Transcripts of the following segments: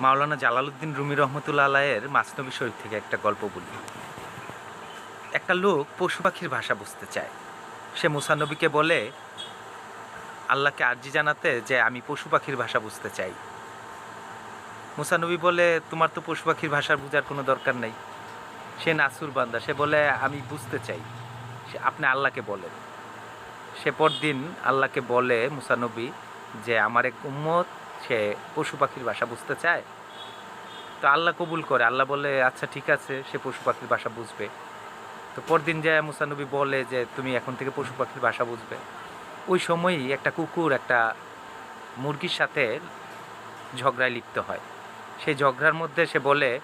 মাওলানা Jalaluddin Rumi রহমতুল্লা আলায়ের Masnavi শরীফ থেকে একটা গল্প বলি। একটা লোক পশু পাখির ভাষা বুঝতে চায়। সে মুসানবীকে বলে, আল্লাহকে আর্জি জানাতে যে আমি পশু পাখির ভাষা বুঝতে চাই। মুসানবী বলে, তোমার তো পশু পাখির ভাষা বোঝার কোনো দরকার নেই। সে নাসুর বান্দা, সে বলে, আমি বুঝতে চাই। সে আপনি আল্লাহকে বলেন। সে পরদিন আল্লাহকে বলে মুসানবী যে, আমার এক উম্মত সে পশু পাখির ভাষা বুঝতে চায়? তো আল্লাহ কবুল করে। আল্লাহ বলে আচ্ছা ঠিক আছে, সে পশু পাখির ভাষা বুঝবে। তো পরদিন যায় মুসানবী বলে যে, তুমি এখন থেকে পশু পাখির ভাষা বুঝবে। ওই সময়ই একটা কুকুর একটা মুরগির সাথে ঝগড়ায় লিপ্ত হয়। সেই ঝগড়ার মধ্যে সে বলে,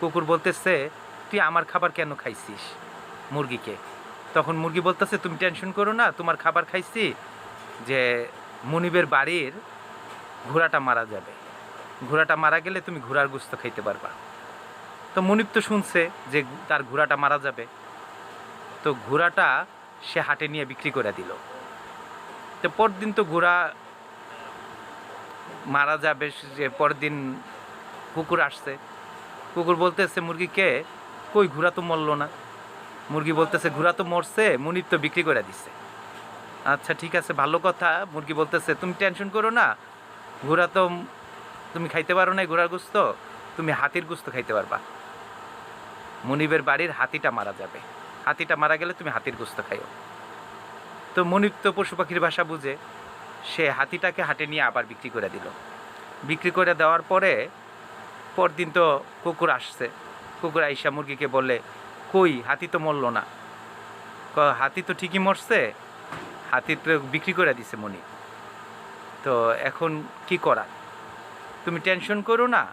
কুকুর বলতেছে, তুই আমার খাবার কেন খাইছিস মুরগিকে? তখন মুরগি বলতেছে, তুমি টেনশন করো না, তোমার খাবার খাইছি যে, মনিবের বাড়ির ঘোড়াটা মারা যাবে। ঘোড়াটা মারা গেলে তুমি ঘোড়ার গুস্ত খাইতে পারবা। তো মনিব তো শুনছে যে তার ঘোড়াটা মারা যাবে। তো ঘোড়াটা সে হাটে নিয়ে বিক্রি করে দিল। তো পরদিন তো ঘোড়া মারা যাবে যে পরদিন কুকুর আসছে। কুকুর বলতেছে মুরগিকে কই, ঘোড়া তো মরলো না। মুরগি বলতেছে, ঘোড়া তো মরছে, মুনিব তো বিক্রি করে দিছে। আচ্ছা ঠিক আছে, ভালো কথা। মুরগি বলতেছে, তুমি টেনশন করো না ঘোড়া তো তুমি খাইতে পারো না ঘোড়ার গুস্ত, তুমি হাতির গুস্ত খাইতে পারবা। মনিবের বাড়ির হাতিটা মারা যাবে। হাতিটা মারা গেলে তুমি হাতির গুস্ত খাইও। তো মনিব তো পশু পাখির ভাষা বুঝে, সে হাতিটাকে হাটে নিয়ে আবার বিক্রি করে দিল। বিক্রি করে দেওয়ার পরে, পরদিন তো কুকুর আসছে। কুকুর আইসা মুরগিকে বলে কই, হাতি তো মরলো না। হাতি তো ঠিকই মরছে। হাতি তো বিক্রি করে দিছে মনি তো এখন কি করা তুমি টেনশন করো না।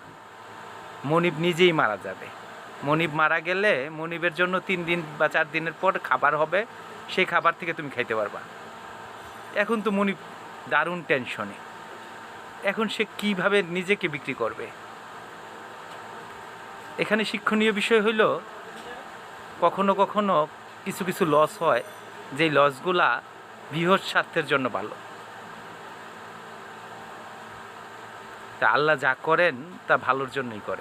মনিব নিজেই মারা যাবে। মনিব মারা গেলে মনিবের জন্য তিন দিন বা চার দিনের পর খাবার হবে। সেই খাবার থেকে তুমি খাইতে পারবা। এখন তো মনিব দারুণ টেনশনে। এখন সে কীভাবে নিজেকে বিক্রি করবে? এখানে শিক্ষণীয় বিষয় হইল, কখনো কখনো কিছু কিছু লস হয়। যেই লসগুলা বৃহৎ স্বার্থের জন্য ভালো। তা আল্লাহ যা করেন তা ভালোর জন্যই করেন।